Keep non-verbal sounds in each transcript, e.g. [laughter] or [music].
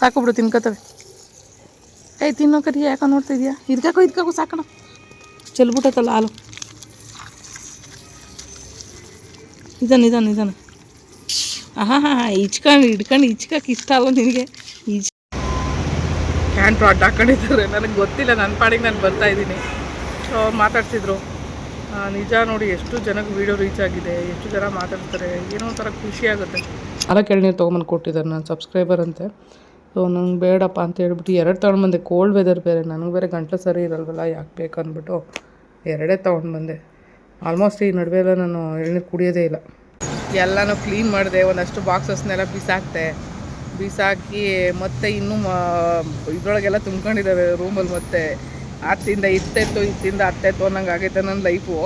ಸಾಕು ಬಿಡು ತಿನ್ಕೋತವೆ. ಏಯ್ ತಿನ್ನೋ ಕರಿ ಯಾಕೋ ನೋಡ್ತಾ ಇದೀಯಾ? ಇದ್ಕಾಕೋ ಇದ್ಕಾಕೋ ಸಾಕಣ. ಚೆಲ್ಬಿಟ್ಟೈತಲ್ಲ ಹಾಲು. ಇದಾನೆ ಇದಾನೆ ಹಾಂ ಹಾಂ ಹಾಂ ಇಚ್ಕೊಂಡು ಹಿಡ್ಕೊಂಡು ಇಚ್ಕಕ್ಕೆ ಇಷ್ಟ ಅಲ್ವ ನಿನಗೆ. ಈಜ್ ಕ್ಯಾನ್ ಪ್ರಾಟ್ ಹಾಕೊಂಡಿದ್ದಾರೆ. ನನಗೆ ಗೊತ್ತಿಲ್ಲ ನನ್ನ ಪಾಡಿಗೆ ನಾನು ಬರ್ತಾ ಇದ್ದೀನಿ. ಸೊ ಅವ್ರು ಮಾತಾಡ್ತಿದ್ರು ನಿಜ ನೋಡಿ ಎಷ್ಟು ಜನಕ್ಕೆ ವೀಡಿಯೋ ರೀಚ್ ಆಗಿದೆ ಎಷ್ಟು ಜನ ಮಾತಾಡ್ತಾರೆ ಏನೋ ಒಂಥರ ಖುಷಿ ಆಗುತ್ತೆ. ನಾಲ್ಕು ನೀರು ತೊಗೊಂಬಂದು ಕೊಟ್ಟಿದ್ದಾರೆ ನಾನು ಸಬ್ಸ್ಕ್ರೈಬರ್ ಅಂತೆ. ಸೊ ನಂಗೆ ಬೇಡಪ್ಪ ಅಂತ ಹೇಳ್ಬಿಟ್ಟು ಎರಡು ತೊಗೊಂಡು ಬಂದೆ. ಕೋಲ್ಡ್ ವೆದರ್ ಬೇರೆ. ನನಗೆ ಬೇರೆ ಗಂಟಲು ಸರಿ ಇರಲ್ವಲ್ಲ, ಯಾಕೆ ಬೇಕು ಅಂದ್ಬಿಟ್ಟು. ಎರಡೇ ತೊಗೊಂಡು ಬಂದೆ. ಆಲ್ಮೋಸ್ಟ್ ಈ ನಡುವೆ ಎಲ್ಲ ನಾನು ಎಳ್ನೀರು ಕುಡಿಯೋದೇ ಇಲ್ಲ. ಎಲ್ಲನೂ ಕ್ಲೀನ್ ಮಾಡಿದೆ. ಒಂದಷ್ಟು ಬಾಕ್ಸಸ್ನೆಲ್ಲ ಬಿಸಾಕ್ತೆ ಬಿಸಾಕಿ ಮತ್ತೆ ಇನ್ನೂ ಇದ್ರೊಳಗೆಲ್ಲ ತುಂಬ್ಕೊಂಡಿದ್ದಾವೆ ರೂಮಲ್ಲಿ ಮತ್ತೆ. ಅತ್ತಿಂದ ಇತ್ತೆತ್ತು, ಇತ್ತಿಂದ ಅತ್ತೆತ್ತು ಅನ್ನಂಗೆ ಆಗೈತೆ ನನ್ನ ಲೈಫು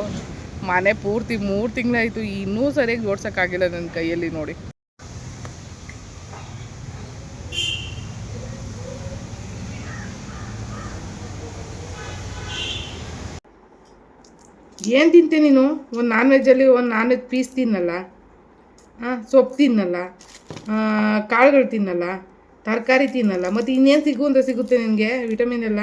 ಮನೆ ಪೂರ್ತಿ ಮೂರು ತಿಂಗಳಾಯಿತು ಇನ್ನೂ ಸರಿಯಾಗಿ ಜೋಡ್ಸೋಕ್ಕಾಗಿಲ್ಲ ನನ್ನ ಕೈಯಲ್ಲಿ ನೋಡಿ. ಏನು ತಿಂತೆ ನೀನು? ಒಂದು ನಾನ್ ವೆಜ್ಜಲ್ಲಿ ಒಂದು ನಾನ್ ವೆಜ್ ಪೀಸ್ ತಿನ್ನಲ್ಲ. ಹಾಂ, ಸೊಪ್ಪು ತಿನ್ನಲ್ಲ. ಕಾಳುಗಳು ತಿನ್ನಲ್ಲ. ತರಕಾರಿ ತಿನ್ನಲ್ಲ. ಮತ್ತು ಇನ್ನೇನು ಸಿಗು ಅಂತ ಸಿಗುತ್ತೆ ನಿನಗೆ ವಿಟಮಿನ್ ಎಲ್ಲ?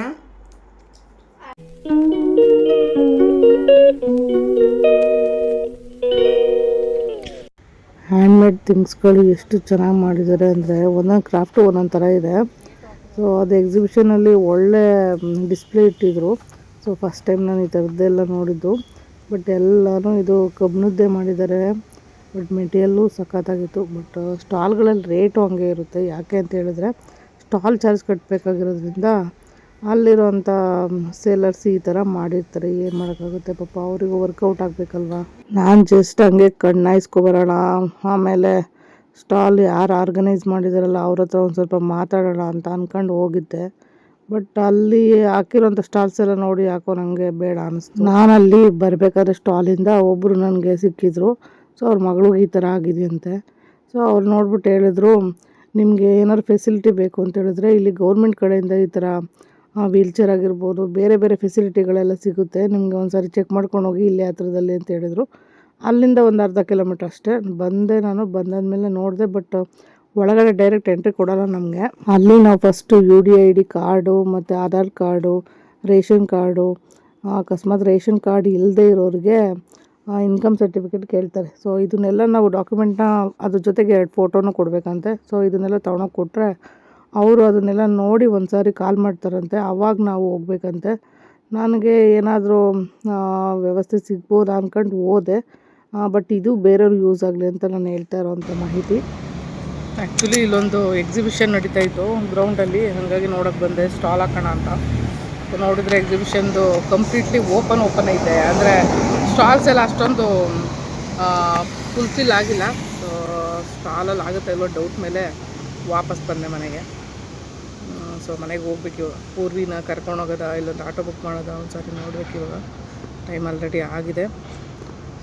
ಹ್ಯಾಂಡ್ಮೇಡ್ ಥಿಂಗ್ಸ್ಗಳು ಎಷ್ಟು ಚೆನ್ನಾಗಿ ಮಾಡಿದ್ದಾರೆ ಅಂದರೆ ಒಂದೊಂದು ಕ್ರಾಫ್ಟು ಒಂದೊಂದು ಥರ ಇದೆ. ಸೊ ಅದು ಎಕ್ಸಿಬಿಷನಲ್ಲಿ ಒಳ್ಳೆ ಡಿಸ್ಪ್ಲೇ ಇಟ್ಟಿದ್ರು. ಸೊ ಫಸ್ಟ್ ಟೈಮ್ ನಾನು ಈ ಥರದ್ದೆಲ್ಲ ನೋಡಿದ್ದು. ಬಟ್ ಎಲ್ಲನೂ ಇದು ಕಬ್ಬಿಣದ್ದೇ ಮಾಡಿದ್ದಾರೆ. ಬಟ್ ಮೆಟೀರಿಯಲ್ಲು ಸಖತ್ತಾಗಿತ್ತು. ಬಟ್ ಸ್ಟಾಲ್ಗಳಲ್ಲಿ ರೇಟು ಹಂಗೆ ಇರುತ್ತೆ. ಯಾಕೆ ಅಂತ ಹೇಳಿದ್ರೆ ಸ್ಟಾಲ್ ಚಾರ್ಜ್ ಕಟ್ಟಬೇಕಾಗಿರೋದ್ರಿಂದ ಅಲ್ಲಿರೋಂಥ ಸೇಲರ್ಸ್ ಈ ಥರ ಮಾಡಿರ್ತಾರೆ. ಏನು ಮಾಡೋಕ್ಕಾಗುತ್ತೆ? ಪಾಪ ಅವರಿಗೂ ವರ್ಕೌಟ್ ಆಗಬೇಕಲ್ವಾ? ನಾನು ಜಸ್ಟ್ ಹಂಗೆ ಕಣ್ಣಾಯಿಸ್ಕೊಬರೋಣ ಆಮೇಲೆ ಸ್ಟಾಲ್ ಯಾರು ಆರ್ಗನೈಸ್ ಮಾಡಿದಾರಲ್ಲ, ಅವ್ರ ಹತ್ರ ಒಂದು ಸ್ವಲ್ಪ ಮಾತಾಡೋಣ ಅಂತ ಅಂದ್ಕೊಂಡು ಹೋಗಿದ್ದೆ. ಬಟ್ ಅಲ್ಲಿ ಹಾಕಿರೋಂಥ ಸ್ಟಾಲ್ಸ್ ಎಲ್ಲ ನೋಡಿ ಯಾಕೋ ನನಗೆ ಬೇಡ ಅನಿಸ್ತು. ನಾನು ಅಲ್ಲಿ ಬರಬೇಕಾದ್ರೆ ಸ್ಟಾಲಿಂದ ಒಬ್ಬರು ನನಗೆ ಸಿಕ್ಕಿದ್ರು. ಸೊ ಅವ್ರ ಮಗಳಿಗೆ ಈ ಥರ ಆಗಿದೆಯಂತೆ. ಸೊ ಅವ್ರು ನೋಡ್ಬಿಟ್ಟು ಹೇಳಿದ್ರು, ನಿಮಗೆ ಏನಾದ್ರು ಫೆಸಿಲಿಟಿ ಬೇಕು ಅಂತ ಹೇಳಿದ್ರೆ ಇಲ್ಲಿ ಗೌರ್ಮೆಂಟ್ ಕಡೆಯಿಂದ ಈ ಥರ ವೀಲ್ಚೇರ್ ಆಗಿರ್ಬೋದು, ಬೇರೆ ಬೇರೆ ಫೆಸಿಲಿಟಿಗಳೆಲ್ಲ ಸಿಗುತ್ತೆ. ನಿಮಗೆ ಒಂದು ಸಾರಿ ಚೆಕ್ ಮಾಡ್ಕೊಂಡು ಹೋಗಿ ಇಲ್ಲೇ ಹತ್ರದಲ್ಲಿ ಅಂತ ಹೇಳಿದರು. ಅಲ್ಲಿಂದ ಒಂದು ಅರ್ಧ ಕಿಲೋಮೀಟ್ರ್ ಅಷ್ಟೇ. ಬಂದೆ ನಾನು, ಬಂದಾದ್ಮೇಲೆ ನೋಡಿದೆ ಬಟ್ ಒಳಗಡೆ ಡೈರೆಕ್ಟ್ ಎಂಟ್ರಿ ಕೊಡಲ್ಲ ನಮಗೆ. ಅಲ್ಲಿ ನಾವು first U D I D card, ಮತ್ತು ಆಧಾರ್ ಕಾರ್ಡು, ರೇಷನ್ ಕಾರ್ಡು ಅಕಸ್ಮಾತ್ ರೇಷನ್ ಕಾರ್ಡ್ ಇಲ್ಲದೆ ಇರೋರಿಗೆ ಇನ್ಕಮ್ ಸರ್ಟಿಫಿಕೇಟ್ ಕೇಳ್ತಾರೆ. ಸೊ ಇದನ್ನೆಲ್ಲ ನಾವು ಡಾಕ್ಯುಮೆಂಟ್ನ ಅದ್ರ ಜೊತೆಗೆ ಎರಡು ಫೋಟೋನು ಕೊಡಬೇಕಂತೆ. ಸೊ ಇದನ್ನೆಲ್ಲ ತೊಗೊಂಡೋಗಿ ಕೊಟ್ಟರೆ ಅವರು ಅದನ್ನೆಲ್ಲ ನೋಡಿ ಒಂದು ಸಾರಿ ಕಾಲ್ ಮಾಡ್ತಾರಂತೆ. ಆವಾಗ ನಾವು ಹೋಗ್ಬೇಕಂತೆ. ನನಗೆ ಏನಾದರೂ ವ್ಯವಸ್ಥೆ ಸಿಗ್ಬೋದಾ ಅಂದ್ಕೊಂಡು ಹೋದೆ. ಬಟ್ ಇದು ಬೇರೆಯವ್ರಿಗೆ ಯೂಸ್ ಆಗಲಿ ಅಂತ ನಾನು ಹೇಳ್ತಾ ಇರೋವಂಥ ಮಾಹಿತಿ. ಆ್ಯಕ್ಚುಲಿ ಇಲ್ಲೊಂದು ಎಕ್ಸಿಬಿಷನ್ ನಡೀತಾ ಇತ್ತು ಗ್ರೌಂಡಲ್ಲಿ ಹಾಗಾಗಿ ನೋಡೋಕೆ ಬಂದೆ ಸ್ಟಾಲ್ ಹಾಕೋಣ ಅಂತ. ನೋಡಿದ್ರೆ ಎಕ್ಸಿಬಿಷನ್ದು ಕಂಪ್ಲೀಟ್ಲಿ ಓಪನ್ ಓಪನ್ ಐತೆ. ಅಂದರೆ ಸ್ಟಾಲ್ಸ್ ಎಲ್ಲ ಅಷ್ಟೊಂದು ಫುಲ್ಫಿಲ್ ಆಗಿಲ್ಲ. ಸೊ ಸ್ಟಾಲಲ್ಲಿ ಆಗುತ್ತೆ ಇಲ್ಲೋ ಡೌಟ್ ಮೇಲೆ ವಾಪಸ್ ಬಂದೆ ಮನೆಗೆ. ಸೊ ಮನೆಗೆ ಹೋಗ್ಬೇಕು ಪೂರ್ವಿನ ಕರ್ಕೊಂಡೋಗೋದ, ಇಲ್ಲೊಂದು ಆಟೋ ಬುಕ್ ಮಾಡೋದ ಒಂದು ಸಾರಿ ನೋಡ್ಬೇಕು ಟೈಮ್ ಆಲ್ರೆಡಿ ಆಗಿದೆ.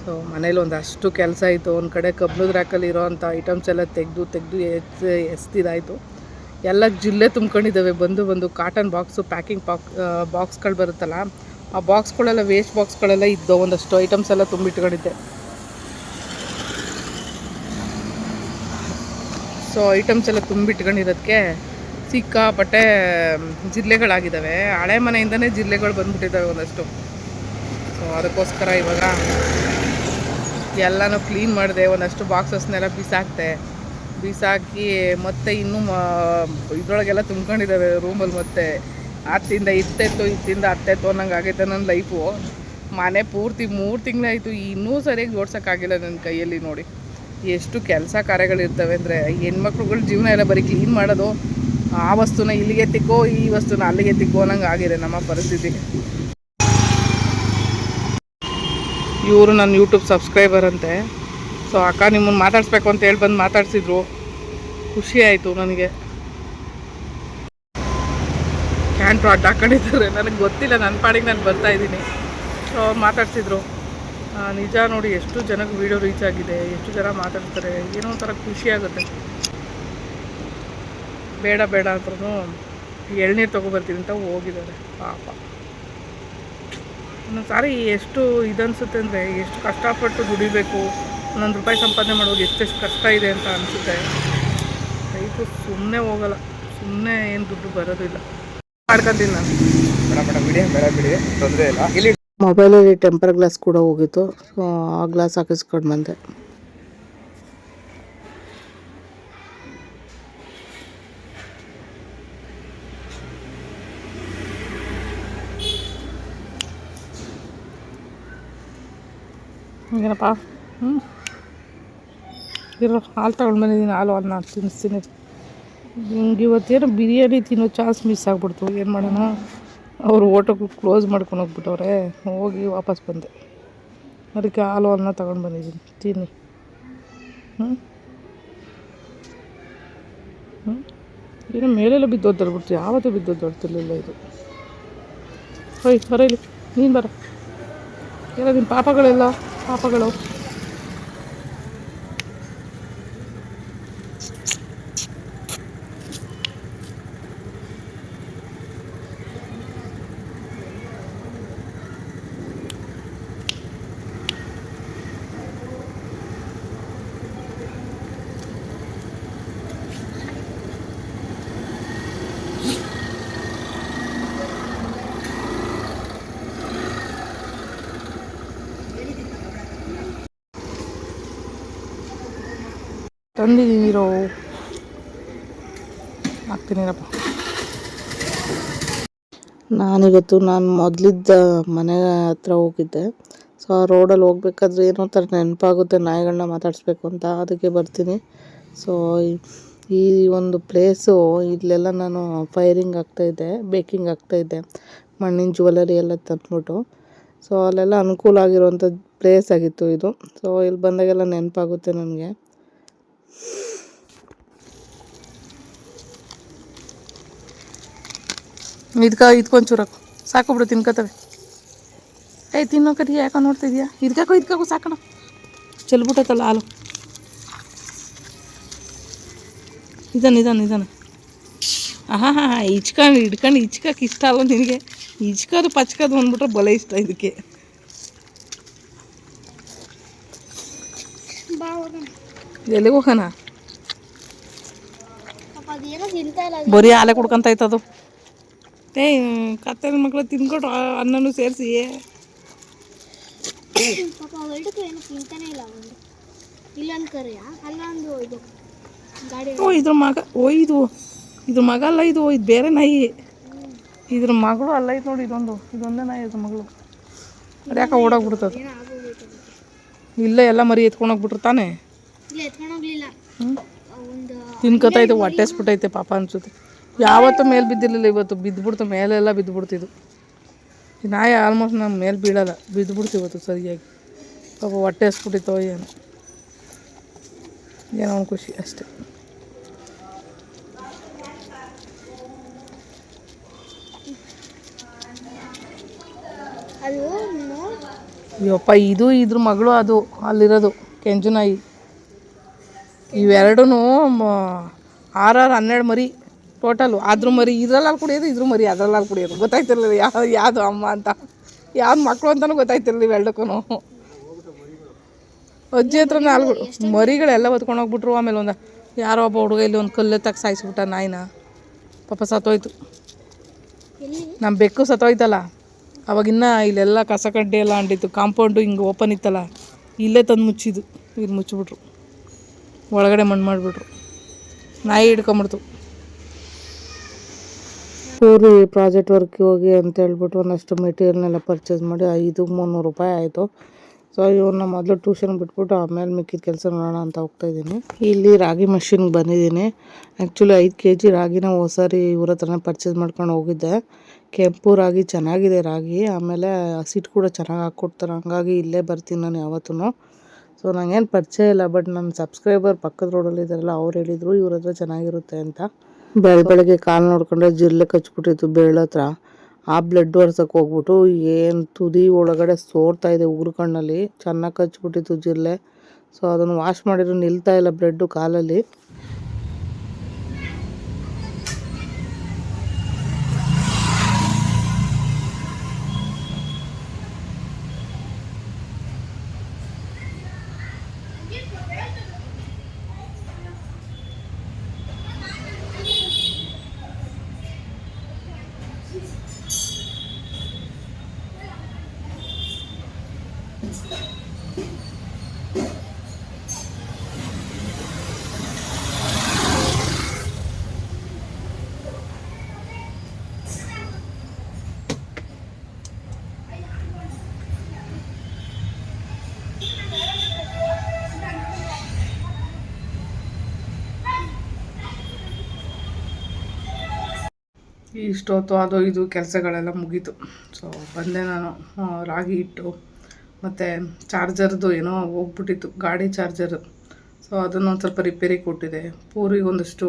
ಸೊ ಮನೇಲಿ ಒಂದಷ್ಟು ಕೆಲಸ ಇತ್ತು. ಒಂದು ಕಡೆ ಕಬ್ಬಿಣದ ರ್ಯಾಕಲ್ಲಿ ಇರೋವಂಥ ಐಟಮ್ಸ್ ಎಲ್ಲ ತೆಗೆದು ತೆಗೆದು ಎಸ್ ಎಸ್ತಿದಾಯಿತು. ಎಲ್ಲ ಜಿಲ್ಲೆ ತುಂಬ್ಕೊಂಡಿದ್ದಾವೆ. ಬಂದು ಬಂದು ಕಾಟನ್ ಬಾಕ್ಸು ಪ್ಯಾಕಿಂಗ್ ಬಾಕ್ ಬಾಕ್ಸ್ಗಳು ಬರುತ್ತಲ್ಲ, ಆ ಬಾಕ್ಸ್ಗಳೆಲ್ಲ ವೇಸ್ಟ್ ಬಾಕ್ಸ್ಗಳೆಲ್ಲ ಇದ್ದವು ಒಂದಷ್ಟು ಐಟಮ್ಸ್ ಎಲ್ಲ ತುಂಬಿಟ್ಕೊಂಡಿದ್ದೆ. ಸೊ ಐಟಮ್ಸ್ ಎಲ್ಲ ತುಂಬಿಟ್ಕೊಂಡಿರೋದಕ್ಕೆ ಸಿಕ್ಕಾಪಟ್ಟೆ ಜಿಲ್ಲೆಗಳಾಗಿದ್ದಾವೆ. ಹಳೆ ಮನೆಯಿಂದನೇ ಜಿಲ್ಲೆಗಳು ಬಂದ್ಬಿಟ್ಟಿದ್ದಾವೆ ಒಂದಷ್ಟು. ಸೊ ಅದಕ್ಕೋಸ್ಕರ ಇವಾಗ ಎಲ್ಲನೂ ಕ್ಲೀನ್ ಮಾಡಿದೆ, ಒಂದಷ್ಟು ಬಾಕ್ಸಸ್ನೆಲ್ಲ ಬಿಸಾಕ್ತೆ ಬಿಸಾಕಿ ಮತ್ತೆ ಇನ್ನೂ ಇದ್ರೊಳಗೆಲ್ಲ ತುಂಬ್ಕೊಂಡಿದ್ದಾವೆ ರೂಮಲ್ಲಿ ಮತ್ತೆ. ಅತ್ತಿಂದ ಇತ್ತೆತ್ತು ಇತ್ತಿಂದ ಅತ್ತೆತ್ತು ಅನ್ನಂಗೆ ಆಗೈತೆ ನನ್ನ ಲೈಫು ಮನೆ ಪೂರ್ತಿ ಮೂರು ತಿಂಗಳಾಯಿತು, ಇನ್ನೂ ಸರಿಯಾಗಿ ಜೋಡ್ಸೋಕ್ಕಾಗಿಲ್ಲ ನನ್ನ ಕೈಯಲ್ಲಿ ನೋಡಿ. ಎಷ್ಟು ಕೆಲಸ ಕಾರ್ಯಗಳಿರ್ತವೆ ಅಂದರೆ, ಹೆಣ್ಮಕ್ಳುಗಳ ಜೀವನ ಎಲ್ಲ ಬರೀ ಕ್ಲೀನ್ ಮಾಡೋದು, ಆ ವಸ್ತುನ ಇಲ್ಲಿಗೆ ತಿಕ್ಕೋ ಈ ವಸ್ತುನ ಅಲ್ಲಿಗೆ ತಿಕ್ಕೋ ಅನ್ನಂಗೆ ಆಗಿದೆ ನಮ್ಮ ಪರಿಸ್ಥಿತಿ. ಇವರು ನನ್ನ ಯೂಟ್ಯೂಬ್ ಸಬ್ಸ್ಕ್ರೈಬರ್ ಅಂತೆ. ಸೊ ಅಕ್ಕ ನಿಮ್ಮನ್ನು ಮಾತಾಡಿಸ್ಬೇಕು ಅಂತ ಹೇಳಿ ಬಂದು ಮಾತಾಡಿಸಿದ್ರು. ಖುಷಿ ಆಯಿತು ನನಗೆ. ಹ್ಯಾಂಡ್ ಪ್ರಾಡ್ ಹಾಕೊಂಡಿದ್ದಾರೆ. ನನಗೆ ಗೊತ್ತಿಲ್ಲ ನನ್ನ ಪಾಡಿಗೆ ನಾನು ಬರ್ತಾ ಇದ್ದೀನಿ. ಸೊ ಅವ್ರು ಮಾತಾಡ್ಸಿದ್ರು. ನಿಜ ನೋಡಿ ಎಷ್ಟು ಜನಕ್ಕೆ ವೀಡಿಯೋ ರೀಚ್ ಆಗಿದೆ, ಎಷ್ಟು ಜನ ಮಾತಾಡ್ತಾರೆ, ಏನೋ ಒಂಥರ ಖುಷಿ ಆಗುತ್ತೆ. ಬೇಡ ಬೇಡ ಅಂದ್ರೂ ಎಳ್ನೀರು ತೊಗೊಬರ್ತೀನಿ ಅಂತ ಹೋಗಿದ್ದಾರೆ. ಪಾಪ. ಒಂದೊಂದು ಸಾರಿ ಎಷ್ಟು ಇದನ್ಸುತ್ತೆ ಅಂದರೆ ಎಷ್ಟು ಕಷ್ಟಪಟ್ಟು ದುಡಿಬೇಕು ಒಂದೊಂದು ರೂಪಾಯಿ ಸಂಪಾದನೆ ಮಾಡೋದು ಎಷ್ಟೆಷ್ಟು ಕಷ್ಟ ಇದೆ ಅಂತ ಅನಿಸುತ್ತೆ. ರೈತರು ಸುಮ್ಮನೆ ಹೋಗಲ್ಲ ಸುಮ್ಮನೆ ಏನು ದುಡ್ಡು ಬರೋದಿಲ್ಲ ಮಾಡ್ಕೊಂತೀನಿ ನಾನು. ಮೇಡಮ್ ಮೇಡಮ್ ಬಿಡಿ ಬೇಡ ಬಿಡಿ ತೊಂದರೆ ಇಲ್ಲ. ಇಲ್ಲಿ ಮೊಬೈಲಲ್ಲಿ ಟೆಂಪರ್ ಗ್ಲಾಸ್ ಕೂಡ ಹೋಗಿತ್ತು. ಸೊ ಆ ಗ್ಲಾಸ್ ಹಾಕಿಸ್ಕೊಂಡು ಬಂದೆ. ಏನಪ್ಪ? ಹ್ಞೂ ಇರೋ ಹಾಲು ತಗೊಂಡು ಬಂದಿದ್ದೀನಿ, ಹಾಲು ಅನ್ನ ತಿನ್ನಿಸ್ತೀನಿ ಹಿಂಗೆ ಇವತ್ತೇನು ಬಿರಿಯಾನಿ ತಿನ್ನೋ ಚಾನ್ಸ್ ಮಿಸ್ ಆಗ್ಬಿಡ್ತು. ಏನು ಮಾಡೋಣ? ಅವರು ಓಟಕ್ಕೆ ಕ್ಲೋಸ್ ಮಾಡ್ಕೊಂಡು ಹೋಗ್ಬಿಟ್ಟವ್ರೆ. ಹೋಗಿ ವಾಪಸ್ ಬಂದೆ. ಅದಕ್ಕೆ ಹಾಲು ಅನ್ನ ತಗೊಂಡು ಬಂದಿದ್ದೀನಿ. ತಿನ್ನಿ. ಹ್ಞೂ ಹ್ಞೂ ಏನೋ ಮೇಲೆಲ್ಲ ಬಿದ್ದೋದ್ದಾಡ್ಬಿಡ್ತು ಯಾವತ್ತೂ ಬಿದ್ದೋದ್ದಾಡ್ತಿರ್ಲಿಲ್ಲ ಇದು. ಹೋಯ್ ಇಲ್ಲಿ. ನೀನು ಬರ. ಏನೋ ನಿಮ್ಮ ಪಾಪಗಳೆಲ್ಲ? പാപ്പകളോ ತಂದಿದ್ದೀರೋ ಹಾಕ್ತೀನಿರಪ್ಪ ನಾನಿವತ್ತು ನಾನು ಮೊದಲಿದ್ದ ಮನೆ ಹತ್ರ ಹೋಗಿದ್ದೆ. ಸೊ ಆ ರೋಡಲ್ಲಿ ಹೋಗ್ಬೇಕಾದ್ರೆ ಏನೋ ಥರ ನೆನಪಾಗುತ್ತೆ ನಾಯಿಗಳನ್ನ ಮಾತಾಡಿಸ್ಬೇಕು ಅಂತ ಅದಕ್ಕೆ ಬರ್ತೀನಿ. ಸೊ ಈ ಒಂದು ಪ್ಲೇಸು ಇಲ್ಲೆಲ್ಲ ನಾನು ಫೈರಿಂಗ್ ಆಗ್ತಾಯಿದ್ದೆ ಬೇಕಿಂಗ್ ಆಗ್ತಾಯಿದ್ದೆ ಮಣ್ಣಿನ ಜ್ಯುವೆಲರಿ ಎಲ್ಲ ತಂದ್ಬಿಟ್ಟು. ಸೊ ಅಲ್ಲೆಲ್ಲ ಅನುಕೂಲ ಆಗಿರುವಂಥ ಪ್ಲೇಸ್ ಆಗಿತ್ತು ಇದು. ಸೊ ಇಲ್ಲಿ ಬಂದಾಗೆಲ್ಲ ನೆನಪಾಗುತ್ತೆ ನನಗೆ. ಇದ್ಕ, ಇದ್ಕೊಂಡು ಹಾಕು. ಸಾಕು ಬಿಡು, ತಿನ್ಕೋತವೆ. ಏಯ್, ತಿನ್ನೋ ಕಡೆ ಯಾಕೋ ನೋಡ್ತಿದ್ಯಾ ಇದ್ಕಾಕು ಇದ್ಕಾಕು, ಸಾಕಣ. ಚೆಲ್ಬಿಟ್ಟೈತಲ್ಲ ಹಾಲು. ಇದಾನೆ ಇದಾನೆ ಇದಾನೆ ಆಹಾ ಹಾ ಹಾಂ ಇಚ್ಕೊಂಡು ಹಿಡ್ಕೊಂಡು ಇಚ್ಕಕ್ಕೆ ಇಷ್ಟ ಅಲ್ಲ ನಿನಗೆ. ಇಚ್ಕೋದು, ಪಚ್ಕೋದು ಅಂದ್ಬಿಟ್ರೆ ಬಲ ಇಷ್ಟ ಇದಕ್ಕೆ. ಎಲ್ಲಿಗೆ ಹೋಗೋಣ? ಅದೇನೋ ತಿಂತಾ ಇಲ್ಲ ಬರೀ ಆಲೆ ಕುಡ್ಕೊಂತ ಐತದು ಏಯ್ ಕತ್ತೆ ಮಕ್ಕಳು ತಿನ್ಕೊಟ್ಟು ಅನ್ನನೂ ಸೇರಿಸಿ. ಪಾಪ ಎರಡಕ್ಕೂ ಏನು ತಿಂತಾನೆ ಇಲ್ಲ ಒಂದು ಇಲ್ಲೊಂದು ಕರಿಯ ಅಲ್ಲೊಂದು ಇದು ಗಾಡಿ ಓ ಇದ್ರ ಮಗ ಓ ಇದು ಇದ್ರ ಮಗ ಅಲ್ಲ ಇದು ಇದು ಬೇರೆ ನಾಯಿ. ಇದ್ರ ಮಗಳು ಅಲ್ಲ ಇದು ನೋಡಿ ಇದೊಂದು ಇದೊಂದೇ ನಾಯಿ ಇದ್ರ ಮಗಳು. ಅದು ಯಾಕೆ ಓಡೋಗ್ಬಿಡ್ತದೆ ಇಲ್ಲೇ ಎಲ್ಲ ಮರಿ ಎತ್ಕೊಂಡೋಗ್ಬಿಟ್ರು ತಾನೆ? ತಿನ್ಕೋತೈತೆ ಹೊಟ್ಟೆ ಸ್ಬಿಟ್ಟೈತೆ ಪಾಪ ಅನ್ಸುತ್ತೆ. ಯಾವತ್ತೂ ಮೇಲೆ ಬಿದ್ದಿರಲಿಲ್ಲ ಇವತ್ತು ಬಿದ್ದುಬಿಡ್ತು ಮೇಲೆಲ್ಲ ಬಿದ್ದುಬಿಡ್ತಿದ್ದು. ನಾಯಿ ಆಲ್ಮೋಸ್ಟ್ ನಮ್ಮ ಮೇಲೆ ಬೀಳಲ್ಲ ಬಿದ್ದುಬಿಡ್ತು ಇವತ್ತು ಸರಿಯಾಗಿ. ಪಾಪ ಹೊಟ್ಟೆ ಹಸ್ಬಿಟ್ಟಿತ್ತೋ ಏನೋ. ಏನೋ ಒಂದು ಖುಷಿ ಅಷ್ಟೇ. ಅಯ್ಯಪ್ಪ ಇದು ಇದ್ರ ಮಗಳು ಅದು ಅಲ್ಲಿರೋದು ಕೆಂಚು ನಾಯಿ. ಇವೆರಡೂ ಆರು ಆರು ಹನ್ನೆರಡು ಮರಿ ಟೋಟಲು ಅದ್ರ ಮರಿ ಇದ್ರಲ್ಲಿ ಕುಡಿಯೋದು, ಇದ್ರ ಮರಿ ಅದ್ರಲ್ಲಿ ಕುಡಿಯೋದು. ಗೊತ್ತಾಯ್ತಿರ್ಲಿಲ್ಲ ಯಾವ, ಯಾವುದು ಅಮ್ಮ ಅಂತ. ಯಾವ್ದು ಮಕ್ಕಳು ಅಂತಲೂ ಗೊತ್ತಾಯ್ತಿರ್ಲಿಲ್ಲ ಇವೆರಡಕ್ಕೂ ಅಜ್ಜಿ ಹತ್ರ ನಾಲ್ಕು ಮರಿಗಳೆಲ್ಲ ಹೊತ್ಕೊಂಡು ಹೋಗ್ಬಿಟ್ರು. ಆಮೇಲೆ ಒಂದು ಯಾರೋ ಒಬ್ಬ ಹುಡುಗ ಇಲ್ಲಿ ಒಂದು ಕಲ್ಲು ತಕ್ಕ ಸಾಯಿಸ್ಬಿಟ್ಟ ನಾಯಿನ. ಪಾಪ ಸತ್ತೋಯ್ತು. ನಮ್ಮ ಬೆಕ್ಕು ಸತ್ತೋಯ್ತಲ್ಲ. ಅವಾಗಿನ್ನ ಇಲ್ಲೆಲ್ಲ ಕಸ ಕಡ್ಡಿ ಎಲ್ಲ ಅಂಡಿತ್ತು ಕಾಂಪೌಂಡು ಹಿಂಗೆ ಓಪನ್ ಇತ್ತಲ್ಲ. ಇಲ್ಲೇ ತಂದು ಮುಚ್ಚಿದ್ದು. ಇಲ್ಲಿ ಮುಚ್ಚಿಬಿಟ್ರು. ಒಳಗಡೆ ಮಣ್ಣು ಮಾಡಿಬಿಟ್ರು. ನಾಯಿ ಹಿಡ್ಕೊಂಬಿಡ್ತು. ಪೂರಿ ಪ್ರಾಜೆಕ್ಟ್ ವರ್ಕ್ಗೆ ಹೋಗಿ ಅಂತ ಹೇಳ್ಬಿಟ್ಟು ಒಂದಷ್ಟು ಮೆಟೀರಿಯಲ್ನೆಲ್ಲ ಪರ್ಚೇಸ್ ಮಾಡಿ ಐದು, ಮುನ್ನೂರು ರೂಪಾಯಿ ಆಯಿತು. ಸೊ ಇವನ್ನ ಮೊದಲು ಟ್ಯೂಷನ್ ಬಿಟ್ಬಿಟ್ಟು ಆಮೇಲೆ ಮಿಕ್ಕಿದ ಕೆಲಸ ನೋಡೋಣ ಅಂತ ಹೋಗ್ತಾ ಇದ್ದೀನಿ. ಇಲ್ಲಿ ರಾಗಿ ಮಷಿನ್ಗೆ ಬಂದಿದ್ದೀನಿ. ಆ್ಯಕ್ಚುಲಿ ಐದು ಕೆ ಜಿ ರಾಗಿನ ಹೋಸಾರಿ ಇವ್ರ ಹತ್ರನೇ ಪರ್ಚೇಸ್ ಮಾಡ್ಕೊಂಡು ಹೋಗಿದ್ದೆ. ಕೆಂಪು ರಾಗಿ ಚೆನ್ನಾಗಿದೆ ರಾಗಿ. ಆಮೇಲೆ ಹಸಿಟ್ಟು ಕೂಡ ಚೆನ್ನಾಗಿ ಹಾಕ್ಕೊಡ್ತಾರೆ. ಹಂಗಾಗಿ ಇಲ್ಲೇ ಬರ್ತೀನಿ ನಾನು ಯಾವತ್ತೂ ಸೊ ನಂಗೇನು ಪರಿಚಯ ಇಲ್ಲ ಬಟ್ ನನ್ನ ಸಬ್ಸ್ಕ್ರೈಬರ್ ಪಕ್ಕದ ರೋಡಲ್ಲಿ ಇದ್ದಾರಲ್ಲ ಅವ್ರು ಹೇಳಿದರು ಇವ್ರ ಹತ್ರ ಚೆನ್ನಾಗಿರುತ್ತೆ ಅಂತ. ಬೆಳ ಬೆಳಗ್ಗೆ ಕಾಲು ನೋಡ್ಕೊಂಡ್ರೆ ಜಿರ್ಲೆ ಕಚ್ಬಿಟ್ಟಿತ್ತು ಬೆರಳ ಹತ್ರ. ಆ ಬ್ಲಡ್ ಒರ್ಸಕ್ಕೆ ಹೋಗ್ಬಿಟ್ಟು ಏನು ತುದಿ ಒಳಗಡೆ ಸೋರ್ತಾ ಇದೆ ಉಗುರು ಕಣ್ಣಲ್ಲಿ ಚೆನ್ನಾಗಿ ಕಚ್ಬಿಟ್ಟಿತ್ತು ಜಿರ್ಲೆ ಸೊ ಅದನ್ನು ವಾಶ್ ಮಾಡಿದ್ರು ನಿಲ್ತಾ ಇಲ್ಲ ಬ್ಲಡ್ಡು ಕಾಲಲ್ಲಿ. ಇಷ್ಟೊತ್ತು ಅದು ಇದು ಕೆಲಸಗಳೆಲ್ಲ ಮುಗೀತು. ಸೊ ಬಂದೆ ನಾನು ರಾಗಿ ಹಿಟ್ಟು ಮತ್ತು ಚಾರ್ಜರ್ದು ಏನೋ ಹೋಗ್ಬಿಟ್ಟಿತ್ತು, ಗಾಡಿ ಚಾರ್ಜರ್. ಸೊ ಅದನ್ನು ಒಂದು ಸ್ವಲ್ಪ ರಿಪೇರಿ ಕೊಟ್ಟಿದೆ. ಪೂರಿಗೆ ಒಂದಷ್ಟು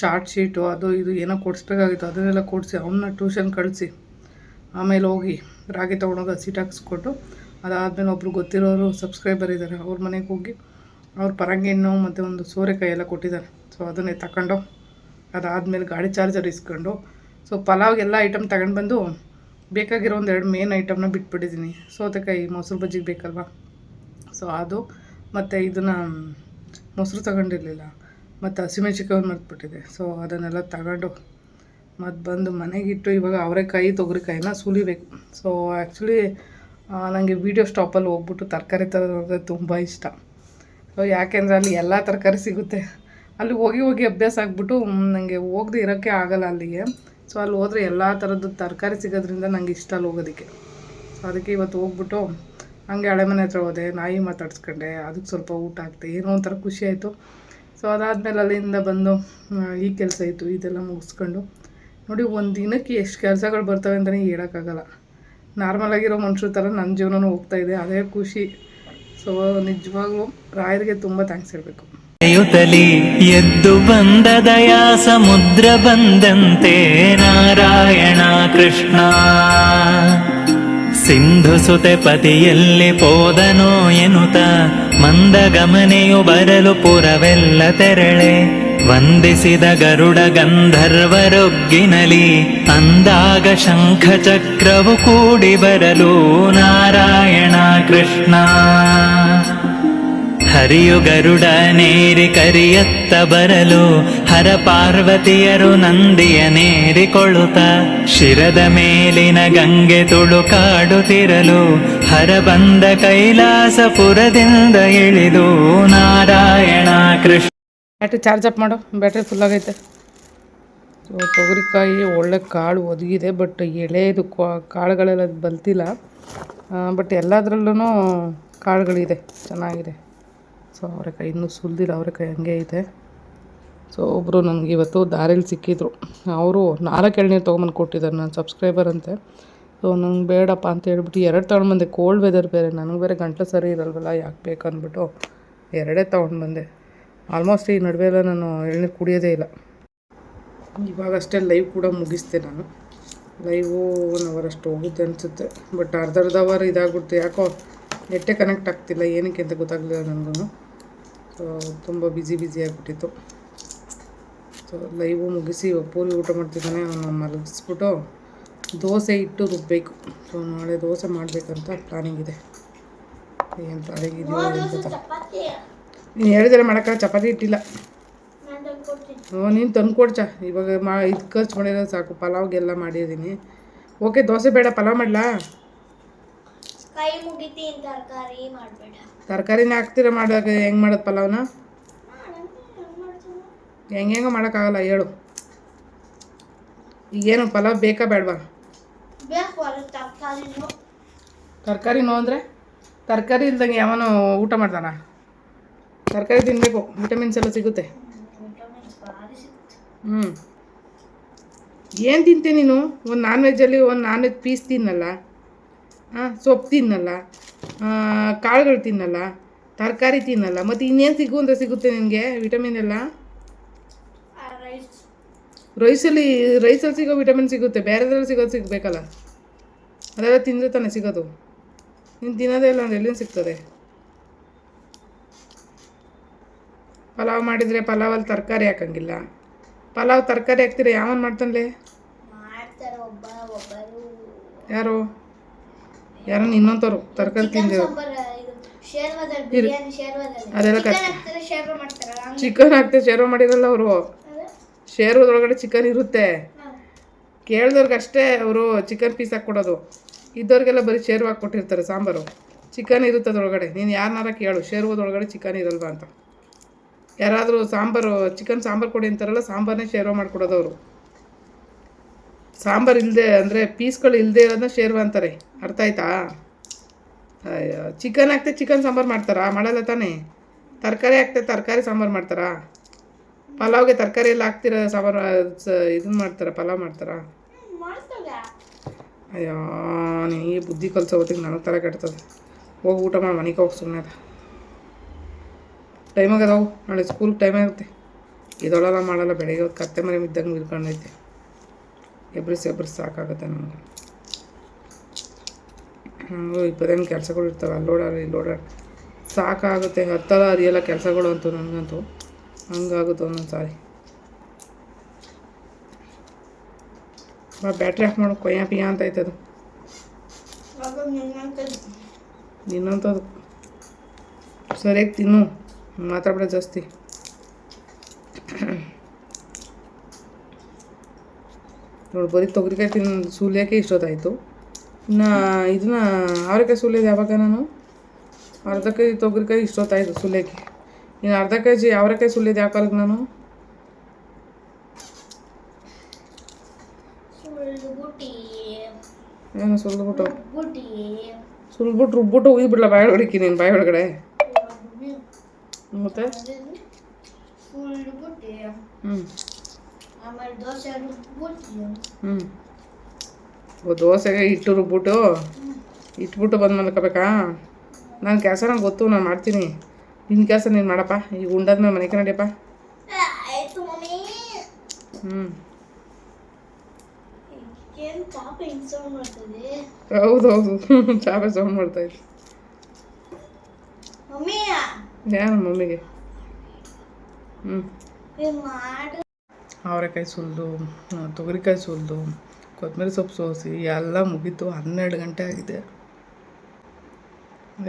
ಚಾರ್ಟ್ ಶೀಟು, ಅದು ಇದು ಏನೋ ಕೊಡಿಸ್ಬೇಕಾಗಿತ್ತು. ಅದನ್ನೆಲ್ಲ ಕೊಡಿಸಿ ಅವನ್ನ ಟ್ಯೂಷನ್ ಕಳಿಸಿ. ಆಮೇಲೆ ಹೋಗಿ ರಾಗಿ ತೊಗೊಂಡೋಗಿ ಸೀಟ್ ಹಾಕಿಸ್ಕೊಟ್ಟು ಅದಾದಮೇಲೆ ಒಬ್ರು ಗೊತ್ತಿರೋರು ಸಬ್ಸ್ಕ್ರೈಬರ್ ಇದ್ದಾರೆ ಅವ್ರ ಮನೆಗೆ ಹೋಗಿ ಅವ್ರ ಪರಂಗಿಣ್ಣು ಮತ್ತು ಒಂದು ಸೋರೆಕಾಯಿ ಎಲ್ಲ ಕೊಟ್ಟಿದ್ದಾರೆ. ಸೊ ಅದನ್ನೇ ತಗೊಂಡು ಅದಾದಮೇಲೆ ಗಾಡಿ ಚಾರ್ಜರ್ ಇಸ್ಕೊಂಡು ಸೊ ಪಲಾವ್ಗೆಲ್ಲ ಐಟಮ್ ತಗೊಂಡು ಬಂದು ಬೇಕಾಗಿರೋ ಒಂದು ಎರಡು ಮೇನ್ ಐಟಮ್ನ ಬಿಟ್ಬಿಟ್ಟಿದ್ದೀನಿ ಸೌತೆಕಾಯಿ, ಮೊಸರು ಬಜ್ಜಿಗೆ ಬೇಕಲ್ವಾ? ಸೊ ಅದು ಮತ್ತು ಇದನ್ನು ಮೊಸರು ತಗೊಂಡಿರಲಿಲ್ಲ. ಮತ್ತು ಹಸಿಮೆಣ್ಸಿಕಾಯಿ ಮರ್ತ್ಬಿಟ್ಟಿದೆ. ಸೊ ಅದನ್ನೆಲ್ಲ ತಗೊಂಡು ಮತ್ತು ಬಂದು ಮನೆಗಿಟ್ಟು ಇವಾಗ ಅವರೆಕಾಯಿ ತೊಗರಿಕಾಯಿನ ಸುಲಿಬೇಕು. ಸೊ ಆ್ಯಕ್ಚುಲಿ ನನಗೆ ವೀಡಿಯೋ ಸ್ಟಾಪಲ್ಲಿ ಹೋಗ್ಬಿಟ್ಟು ತರಕಾರಿ ತರೋದಂದರೆ ತುಂಬ ಇಷ್ಟ. ಸೊ ಯಾಕೆಂದರೆ ಅಲ್ಲಿ ಎಲ್ಲ ತರಕಾರಿ ಸಿಗುತ್ತೆ. ಅಲ್ಲಿ ಹೋಗಿ ಹೋಗಿ ಅಭ್ಯಾಸ ಆಗ್ಬಿಟ್ಟು ನನಗೆ ಹೋಗದೆ ಇರೋಕ್ಕೆ ಆಗಲ್ಲ ಅಲ್ಲಿಗೆ. ಸೊ ಅಲ್ಲಿ ಹೋದರೆ ಎಲ್ಲ ಥರದ್ದು ತರಕಾರಿ ಸಿಗೋದ್ರಿಂದ ನಂಗೆ ಇಷ್ಟ ಅಲ್ಲಿ ಹೋಗೋದಕ್ಕೆ. ಸೊ ಅದಕ್ಕೆ ಇವತ್ತು ಹೋಗ್ಬಿಟ್ಟು ಹಂಗೆ ಹಳೆ ಮನೆ ಹತ್ರ ಹೋದೆ, ನಾಯಿ ಮಾತಾಡ್ಸ್ಕೊಂಡೆ, ಅದಕ್ಕೆ ಸ್ವಲ್ಪ ಊಟ ಆಗ್ತದೆ ಏನೋ ಒಂಥರ ಖುಷಿ ಆಯಿತು. ಸೊ ಅದಾದಮೇಲೆ ಅಲ್ಲಿಂದ ಬಂದು ಈ ಕೆಲಸ ಇತ್ತು, ಇದೆಲ್ಲ ಮುಗಿಸ್ಕೊಂಡು. ನೋಡಿ, ಒಂದು ದಿನಕ್ಕೆ ಎಷ್ಟು ಕೆಲಸಗಳು ಬರ್ತವೆ ಅಂತಲೇ ಹೇಳೋಕ್ಕಾಗಲ್ಲ. ನಾರ್ಮಲ್ ಆಗಿರೋ ಮನುಷ್ಯರ ಥರ ನನ್ನ ಜೀವನನೂ ಹೋಗ್ತಾ ಇದೆ, ಅದೇ ಖುಷಿ. ಸೊ ನಿಜವಾಗ್ಲೂ ರಾಯರಿಗೆ ತುಂಬ ಥ್ಯಾಂಕ್ಸ್ ಹೇಳಬೇಕು. ಯುತಲಿ ಎದ್ದು ಬಂದ ದಯಾ ಸಮುದ್ರ ಬಂದಂತೆ ನಾರಾಯಣ ಕೃಷ್ಣ. ಸಿಂಧು ಸುತೆ ಪತಿಯಲ್ಲಿ ಪೋದನೋ ಎನ್ನುತ್ತ ಮಂದ ಗಮನೆಯು ಬರಲು ಪುರವೆಲ್ಲ ತೆರಳೆ. ವಂದಿಸಿದ ಗರುಡ ಗಂಧರ್ವರೊಗ್ಗಿನಲಿ ಅಂದಾಗ ಶಂಖ ಚಕ್ರವು ಕೂಡಿ ಬರಲು ನಾರಾಯಣ ಕೃಷ್ಣ. ಹರಿಯು ಗರುಡ ನೇರಿ ಕರಿಯತ್ತ ಬರಲು, ಹರ ಪಾರ್ವತಿಯರು ನಂದಿಯ ನೇರಿಕೊಳ್ಳುತ್ತ, ಶಿರದ ಮೇಲಿನ ಗಂಗೆ ತುಳುಕಾಡುತ್ತಿರಲು ಹರ ಬಂದ ಕೈಲಾಸಪುರದಿಂದ ಇಳಿದು, Narayana Krishna. Battery charge up ಮಾಡು ಬ್ಯಾಟ್ರಿ ಫುಲ್ ಆಗೈತೆ. ತೊಗರಿಕಾಯಿ ಒಳ್ಳೆ ಕಾಳು ಒದಗಿದೆ ಬಟ್ ಎಳೆದು ಕಾಳುಗಳೆಲ್ಲ ಬಲ್ತಿಲ್ಲ ಬಟ್ ಎಲ್ಲದರಲ್ಲೂ ಕಾಳುಗಳಿದೆ, ಚೆನ್ನಾಗಿದೆ. ಸೊ ಅವರೆಕಾಯಿ ಇನ್ನೂ ಸುಲಿದಿಲ್ಲ ಅವರೆಕಾಯಿ ಹಂಗೆ ಇದೆ. ಸೊ ಒಬ್ಬರು ನನಗೆ ಇವತ್ತು ದಾರಿಲಿ ಸಿಕ್ಕಿದ್ರು. ಅವರು ನಾಲ್ಕು ಎಳ್ನೀರು ತೊಗೊಂಬಂದು ಕೊಟ್ಟಿದ್ದಾರೆ ನಾನು ಸಬ್ಸ್ಕ್ರೈಬರ್ ಅಂತೆ. ಸೊ ನಂಗೆ ಬೇಡಪ್ಪ ಅಂತ ಹೇಳ್ಬಿಟ್ಟು ಎರಡು ತೊಗೊಂಡ್ಬಂದೆ ಕೋಲ್ಡ್ ವೆದರ್ ಬೇರೆ, ನನಗೆ ಬೇರೆ ಗಂಟಲು ಸರಿ ಇರಲ್ವಲ್ಲ, ಯಾಕೆ ಬೇಕು ಅಂದ್ಬಿಟ್ಟು ಎರಡೇ ತೊಗೊಂಡು ಬಂದೆ. ಆಲ್ಮೋಸ್ಟ್ ಈ ನಡುವೆ ಎಲ್ಲ ನಾನು ಎಳ್ನೀರು ಕುಡಿಯೋದೇ ಇಲ್ಲ. ಇವಾಗಷ್ಟೇ ಲೈವ್ ಕೂಡ ಮುಗಿಸ್ತೆ ನಾನು. ಲೈವು ಒನ್ ಅವರ್ ಅಷ್ಟು ಹೋಗುತ್ತೆ ಅನಿಸುತ್ತೆ. ಬಟ್ ಅರ್ಧ ಅರ್ಧ ಅವರ್ ಇದಾಗ್ಬಿಡ್ತು. ಯಾಕೋ ನೆಟ್ಟೆ ಕನೆಕ್ಟ್ ಆಗ್ತಿಲ್ಲ, ಏನಕ್ಕೆ ಅಂತ ಗೊತ್ತಾಗಲಿಲ್ಲ ನನಗೂ ತುಂಬ ಬ್ಯುಸಿ ಬ್ಯುಸಿ ಆಗಿಬಿಟ್ಟಿತ್ತು. ಸೊ ಲೈವು ಮುಗಿಸಿ ಇವಾಗ ಪೂರಿ ಊಟ ಮಾಡ್ತಿದ್ದಾನೆ. ಅವನು ಮಲಗಿಸ್ಬಿಟ್ಟು ದೋಸೆ ಇಟ್ಟು ರುಬ್ಬಬೇಕು ಸೊ ನಾಳೆ ದೋಸೆ ಮಾಡಬೇಕಂತ ಪ್ಲಾನಿಂಗ್ ಇದೆ. ಏನು ಪ್ಲಾನಿಂಗ್ ಇದೆಯೋ ಗೊತ್ತಾ? ನೀನು ಹೇಳಿದರೆ ಮಾಡೋಕ್ಕೆ ಚಪಾತಿ ಇಟ್ಟಿಲ್ಲ ನಾನು ತಂದು ಕೊಡ್ತೀನಿ. ಹ್ಞೂ ನೀನು ತಂದುಕೊಡ್ಚ ಇವಾಗ ಮಾ ಇದು ಖರ್ಚು ಮಾಡಿರೋದು ಸಾಕು. ಪಲಾವ್ಗೆಲ್ಲ ಮಾಡಿದ್ದೀನಿ. ಓಕೆ ದೋಸೆ ಬೇಡ ಪಲಾವ್ ಮಾಡಲಾ? ಕೈ ಮುಗಿತೀನಿ ತರಕಾರಿ ಮಾಡಬೇಡ. ತರಕಾರಿನೇ ಹಾಕ್ತೀರ ಮಾಡೋಕೆ ಹೆಂಗೆ ಮಾಡೋದು ಪಲಾವ್ನ ಹೆಂಗೆ ಹೆಂಗೆ ಮಾಡೋಕ್ಕಾಗಲ್ಲ ಹೇಳು. ಈಗೇನು ಪಲಾವ್ ಬೇಕಾ ಬೇಡವಾ? ತರಕಾರಿ ನೋ ತರಕಾರಿನೂ. ಅಂದರೆ? ತರಕಾರಿ ಇಲ್ದಂಗೆ ಯಾವನು ಊಟ ಮಾಡ್ದಾನ ತರಕಾರಿ ತಿನ್ನಬೇಕು ವಿಟಮಿನ್ಸ್ ಎಲ್ಲ ಸಿಗುತ್ತೆ. ಹ್ಞೂ ಏನು ತಿಂತೆ ನೀನು? ಒಂದು ನಾನ್ ವೆಜ್ಜಲ್ಲಿ ಒಂದು ನಾನ್ ವೆಜ್ ಪೀಸ್ ತಿನ್ನಲ್ಲ. ಹಾಂ ಸೊಪ್ಪು ತಿನ್ನಲ್ಲ. ಕಾಳುಗಳು ತಿನ್ನಲ್ಲ ತರಕಾರಿ ತಿನ್ನಲ್ಲ ಮತ್ತು ಇನ್ನೇನು ಸಿಗು ಅಂತ ಸಿಗುತ್ತೆ ನಿನಗೆ ವಿಟಮಿನ್ ಎಲ್ಲ? ರೈಸ್ ರೈಸಲ್ಲಿ ರೈಸಲ್ಲಿ ಸಿಗೋ ವಿಟಮಿನ್ ಸಿಗುತ್ತೆ ಬೇರೆದ್ರಲ್ಲಿ ಸಿಗೋದು ಸಿಗಬೇಕಲ್ಲ. ಅದೆಲ್ಲ ತಿಂದರೆ ತಾನೇ ಸಿಗೋದು. ನೀನು ತಿನ್ನೋದೇ ಇಲ್ಲ ಅಂದ್ರೆ ಎಲ್ಲಿಂದ ಸಿಗ್ತದೆ? ಪಲಾವ್ ಮಾಡಿದರೆ ಪಲಾವಲ್ಲಿ ತರಕಾರಿ ಹಾಕಂಗಿಲ್ಲ. ಪಲಾವ್ ತರಕಾರಿ ಹಾಕ್ತೀರಾ ಯಾವನ್ ಮಾಡ್ತಾನಲೇ ಯಾರು? ಯಾರೋ ಇನ್ನೊಂತವ್ರು ತರಕಾರಿ ಶೇರ್ವಾದಲ್ಲಿ ಅದೆಲ್ಲ ಚಿಕನ್ ಕಷ್ಟ ಹಾಕ್ತಾರೆ ಶೇರ್ವ ಮಾಡಿರಲ್ಲ ಅವರು. ಶೇರ್ವದೊಳಗಡೆ ಚಿಕನ್ ಇರುತ್ತೆ. ಕೇಳಿದವ್ರಿಗೆ ಅಷ್ಟೇ ಅವರು ಚಿಕನ್ ಪೀಸ್ ಹಾಕ್ಕೊಡೋದು. ಇದ್ದವ್ರಿಗೆಲ್ಲ ಬರೀ ಶೇರ್ವ ಹಾಕ್ಕೊಟ್ಟಿರ್ತಾರೆ ಸಾಂಬಾರು. ಚಿಕನ್ ಇರುತ್ತೆ ಅದ್ರೊಳಗಡೆ. ನೀನು ಯಾರನ್ನಾರ ಕೇಳು ಶೇರ್ವದೊಳಗಡೆ ಚಿಕನ್ ಇರಲ್ವಾ ಅಂತ. ಯಾರಾದರೂ ಸಾಂಬಾರು ಚಿಕನ್ ಸಾಂಬಾರು ಕೊಡಿ ಅಂತಾರಲ್ಲ ಸಾಂಬಾರನ್ನೇ ಶೇರ್ವ ಮಾಡಿಕೊಡೋದವರು ಸಾಂಬಾರು ಇಲ್ಲದೆ ಅಂದರೆ ಪೀಸ್ಗಳು ಇಲ್ಲದೆ ಇರೋದನ್ನ ಶೇರ್ವ ಅಂತಾರೆ ಅರ್ಥ ಆಯ್ತಾ? ಅಯ್ಯೋ ಚಿಕನ್ ಹಾಕ್ತೆ ಚಿಕನ್ ಸಾಂಬಾರು ಮಾಡ್ತಾರಾ? ಮಾಡಲ್ಲ ತಾನೇ. ತರಕಾರಿ ಹಾಕ್ತೆ ತರಕಾರಿ ಸಾಂಬಾರು ಮಾಡ್ತಾರಾ? ಪಲಾವ್ಗೆ ತರಕಾರಿ ಎಲ್ಲ ಹಾಕ್ತಿರೋ ಸಾಂಬಾರು ಇದನ್ನ ಮಾಡ್ತಾರಾ, ಪಲಾವ್ ಮಾಡ್ತಾರಾ? ಅಯ್ಯೋ, ನೀ ಬುದ್ಧಿ ಕಲಿಸೋ ಹೊತ್ತಿಗೆ ನನಗೆ ಥರ ಕೆಡ್ತದೆ. ಹೋಗಿ ಊಟ ಮಾಡಿ, ಮನೆಗೆ ಹೋಗಿ ಸುಮ್ಮನೆ ಅದ ಟೈಮಾಗ ಅದಾವು ಹೋಗು. ನಾಳೆ ಸ್ಕೂಲ್ಗೆ ಟೈಮ್ ಆಗುತ್ತೆ. ಇದೊಳಲ್ಲ ಮಾಡಲ್ಲ, ಬೆಳಗ್ಗೆ ಹೊತ್ತು ಕತ್ತೆ ಮರಿ ಇದ್ದಂಗೆ ಇಳ್ಕೊಂಡೈತೆ ಎಬ್ರಿಸಿ ಎಬ್ರಿಸಿ ಸಾಕಾಗುತ್ತೆ ನಮಗೆ. ಹ್ಞೂ ಇಪ್ಪತ್ತೇನು ಕೆಲಸಗಳು ಇರ್ತವೆ ಅಲ್ಲಿ ಓಡಾಡ ಇಲ್ಲಿ ಓಡಾಡ ಸಾಕಾಗುತ್ತೆ ಹತ್ತಲ್ಲ ಅರಿಯಲ್ಲ ಕೆಲಸಗಳು ಅಂತೂ ನನಗಂತೂ. ಹಂಗಾಗುತ್ತೆ ಒಂದೊಂದು ಸಾರಿ ಬಾ ಬ್ಯಾಟ್ರಿ ಆಫ್ ಮಾಡು ಕೊಯ್ಯ ಪಿಯ ಅಂತ ಐತೆ ಅದು. ನಿನ್ನಂಥದ್ದು ಸರಿಯಾಗಿ ತಿನ್ನು ಮಾತಾಡ್ಬೇಡ ಜಾಸ್ತಿ. ನೋಡಿ ಬರೀ ತೊಗರಿಕಾಯಿ ತಿನ್ ಸುಲಿಯೋಕೆ ಇಷ್ಟೊತ್ತಾಯಿತು. ಇನ್ನು ಇದನ್ನ ಅವರೆಕಾಯಿ ಸುಲಿಯೋದು ಯಾವಾಗ ನಾನು? ಅರ್ಧ ಕೆ ಜಿ ತೊಗರಿಕಾಯಿ ಇಷ್ಟೊತ್ತಾಯಿತು ಸುಲಿಯೋಕೆ. ಇನ್ನು ಅರ್ಧ ಕೆ ಜಿ ಅವರೆಕಾಯಿ ಸುಲಿಯೋದು ಯಾವ ಕಾಲಕ್ಕೆ ನಾನು? ಏನು ಸುಲಿದ್ಬಿಟ್ಟು ಬುಟ್ಟಿ ಸುಲ್ಬಿಟ್ಟು ರುಬ್ಬಿಟ್ಟು ಉಯ್ಬಿಡ್ಲ ಬಾಯಿ ಹೊಡಿಕಿ ನೀನು ಬಾಯಿ ಒಳಗಡೆ? ಮತ್ತೆ? ಹ್ಞೂ ಹ್ಞೂ ಓ ದೋಸೆಗೆ ಹಿಟ್ಟು ರುಬ್ಬಿಟ್ಟು? ಇಟ್ಬಿಟ್ಟು ಬಂದು ಮಲ್ಕೋಬೇಕಾ ನನ್ನ ಕೆಲಸ ನಂಗೆ ಗೊತ್ತು ನಾನು ಮಾಡ್ತೀನಿ. ನಿನ್ನ ಕೆಲಸ ನೀನು ಮಾಡಪ್ಪ. ಈಗ ಉಂಡಾದ್ಮೇಲೆ ಮನೆಗೆ ನಡಿಯಪ್ಪ. ಆಯ್ತು ಮಮ್ಮಿ. ಹ್ಞೂ ಹೌದೌದು. [laughs] ಚಾಪೆ ಸೌಂಡ್ ಮಾಡ್ತಾಯಿತ್ತು ಮಮ್ಮಿ ಏನು ಮಮ್ಮಿಗೆ? ಹ್ಞೂ ಅವರೆಕಾಯಿ ಸುಲಿದು ತೊಗರಿಕಾಯಿ ಸುಲಿದು, ಕೊತ್ತಂಬರಿ ಸೊಪ್ಪು ಸೋಸಿ ಎಲ್ಲ ಮುಗೀತು. ಹನ್ನೆರಡು ಗಂಟೆ ಆಗಿದೆ.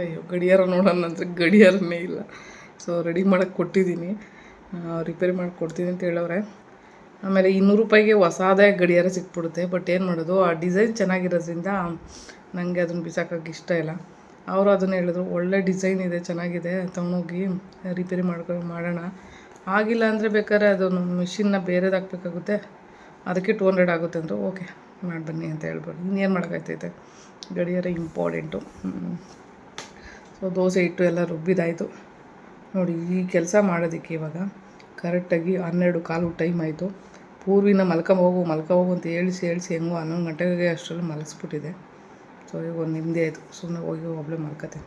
ಅಯ್ಯೋ, ಗಡಿಯಾರ ನೋಡೋಣ ಅಂದರೆ ಗಡಿಯಾರನೇ ಇಲ್ಲ. ಸೊ ರೆಡಿ ಮಾಡೋಕ್ಕೆ ಕೊಟ್ಟಿದ್ದೀನಿ. ರಿಪೇರಿ ಮಾಡಿ ಕೊಡ್ತೀನಿ ಅಂತ ಹೇಳೋರೆ ಆಮೇಲೆ ಇನ್ನೂರು ರೂಪಾಯಿಗೆ ಹೊಸಾದೇ ಗಡಿಯಾರ ಸಿಕ್ಬಿಡುತ್ತೆ ಬಟ್ ಏನು ಮಾಡೋದು? ಆ ಡಿಸೈನ್ ಚೆನ್ನಾಗಿರೋದ್ರಿಂದ ನನಗೆ ಅದನ್ನು ಬಿಸಾಕೋಕ್ಕೆ ಇಷ್ಟ ಇಲ್ಲ. ಅವರು ಅದನ್ನು ಹೇಳಿದ್ರು, ಒಳ್ಳೆ ಡಿಸೈನ್ ಇದೆ, ಚೆನ್ನಾಗಿದೆ, ತಗೊಂಡೋಗಿ ರಿಪೇರಿ ಮಾಡ್ಕೊ, ಮಾಡೋಣ. ಆಗಿಲ್ಲ ಅಂದರೆ ಬೇಕಾದ್ರೆ ಅದು ಮಿಷಿನ್ನ ಬೇರೆದು ಹಾಕ್ಬೇಕಾಗುತ್ತೆ. ಅದಕ್ಕೆ ಟೂ ಹಂಡ್ರೆಡ್ ಆಗುತ್ತೆ ಅಂದರು ಓಕೆ ಮಾಡಿ ಬನ್ನಿ ಅಂತ ಹೇಳ್ಬೋದು. ಇನ್ನೇನು ಮಾಡೋಕ್ಕಾಗ್ತೈತೆ? ಗಡಿಯಾರ ಇಂಪಾರ್ಟೆಂಟು ಸೊ ದೋಸೆ ಹಿಟ್ಟು ಎಲ್ಲ ರುಬ್ಬಿದಾಯಿತು. ನೋಡಿ, ಈ ಕೆಲಸ ಮಾಡೋದಕ್ಕೆ ಇವಾಗ ಕರೆಕ್ಟಾಗಿ ಹನ್ನೆರಡು ಕಾಲು ಟೈಮ್ ಆಯಿತು. ಪೂರ್ವಿನ ಮಲ್ಕೊಂಬೋಗು ಮಲ್ಕೊಂಬೋಗು ಅಂತ ಹೇಳಿಸಿ ಹೇಳಿಸಿ ಹೆಂಗೋ ಹನ್ನೊಂದು ಗಂಟೆಗೆ ಅಷ್ಟರಲ್ಲಿ ಮಲಗಿಸ್ಬಿಟ್ಟಿದೆ ಸೊ ಈಗ ಒಂದು ನಿಮ್ಮದೇ ಆಯಿತು. ಸುಮ್ಮನೆ ಹೋಗಿ ಒಬ್ಬಳೇ ಮಲ್ಕೋತೀನಿ